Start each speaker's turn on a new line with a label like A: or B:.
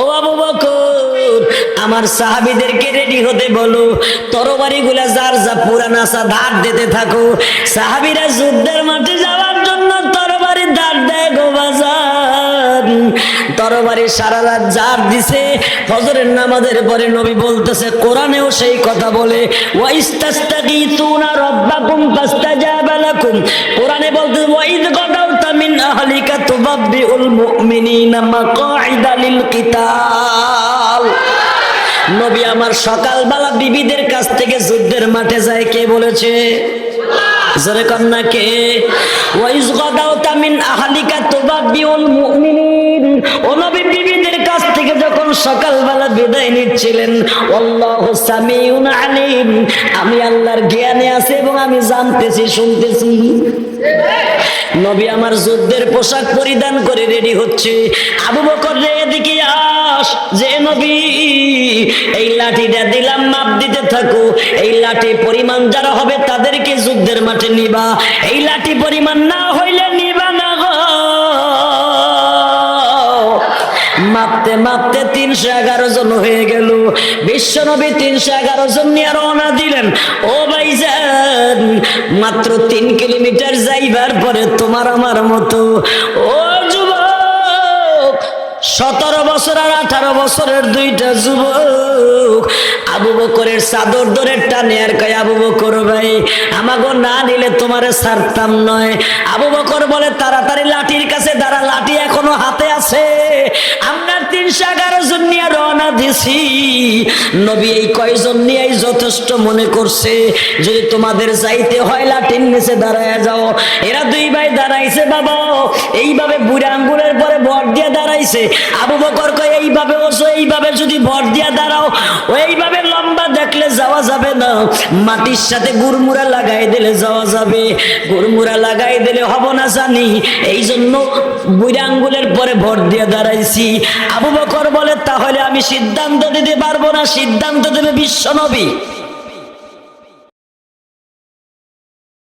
A: ও আবু বকর, আমার সাহাবিদেরকে রেডি হতে বলো। তরবারি গুলা যার যা পুরান আসা ধার দিতে থাকো। সাহাবিরা যুদ্ধের মাঠে যাওয়ার জন্য তরবারি ধার দেয় গো বাজার। তরবারি সারা রাত জার দিছে। ফজরের নামাজের পরে নবী বলতেছে, কোরআনেও সেই কথা বলে ওয়াইস্তাস্তাগীতুনা রাব্বাকুম ফাস্তাজাবা লাকুম। কোরআনে বলতে ওয়াইদ তুবাব্বিউল মুমিনিনা মাকাইদা নবী আমার সকালবেলা বিবিদের কাছ থেকে যুদ্ধের মাঠে যায়, কে বলেছে? জোরে কন্যা কে? ওয়াইজ গাদাউতা মিন আহলিকা তুবাব্বিউল মুমিনিন। ও নবী, বিবিদের কাছ থেকে যখন সকালবেলা বিদায় নিচ্ছিলেন, আল্লাহু সামিউন আলিম। আমি আল্লাহর জ্ঞানে আছে এবং আমি জানতেছি, শুনতেছি। নবী আমার যুদ্ধের পোশাক পরিধান করে রেডি হচ্ছে। আবু বকর রে, এদিকে আস। যে নবী, এই লাঠিটা দিলাম, মাপ দিতে থাকো। এই লাঠি পরিমাণ যারা হবে তাদেরকে যুদ্ধের মাঠে নিবা। এই লাঠি পরিমাণ না হইলে মাপতে মাপতে তিনশো এগারো জন হয়ে গেল। বিশ্বনবী তিনশো এগারো জন নিয়ে রওনা দিলেন। ও ভাইজান, মাত্র তিন কিলোমিটার যাইবার পরে তোমার আমার মতো। ও যুবক, সতেরো বছর আর আঠারো বছরের দুইটা যুবক। আবু বকরের চাদর ধরে টানে আর কয়, আবু বকর ভাই, আমাগো না নিলে তোমারে ছাড়তাম নয়। আবু বকর বলে, তাড়াতাড়ি লাঠির কাছে দাঁড়া, লাঠি এখনও হাতে আছে। যথেষ্ট মনে করছে, যদি তোমাদের যাইতে হয় লাঠির নিচে দাঁড়ায় যাও। এরা দুই ভাই দাঁড়াইছে, বাবা। এইভাবে বুড়া আঙ্গুলের পরে ভর দিয়ে দাঁড়াইছে। আবু বকর কয়, এইভাবে ওসো, এইভাবে যদি ভর দিয়ে দাঁড়াও এইভাবে যাওয়া যাবে না। মাটির সাথে গুরমুরা লাগাই দিলে যাওয়া যাবে। গুরমুরা লাগাই দিলে হব না জানি। এই জন্য বুড়া আঙ্গুলের পরে ভর দিয়ে দাঁড়াইছি। আবু বকর বলে, তাহলে আমি সিদ্ধান্ত দিতে পারব না। সিদ্ধান্ত দেবে বিশ্ব নবী।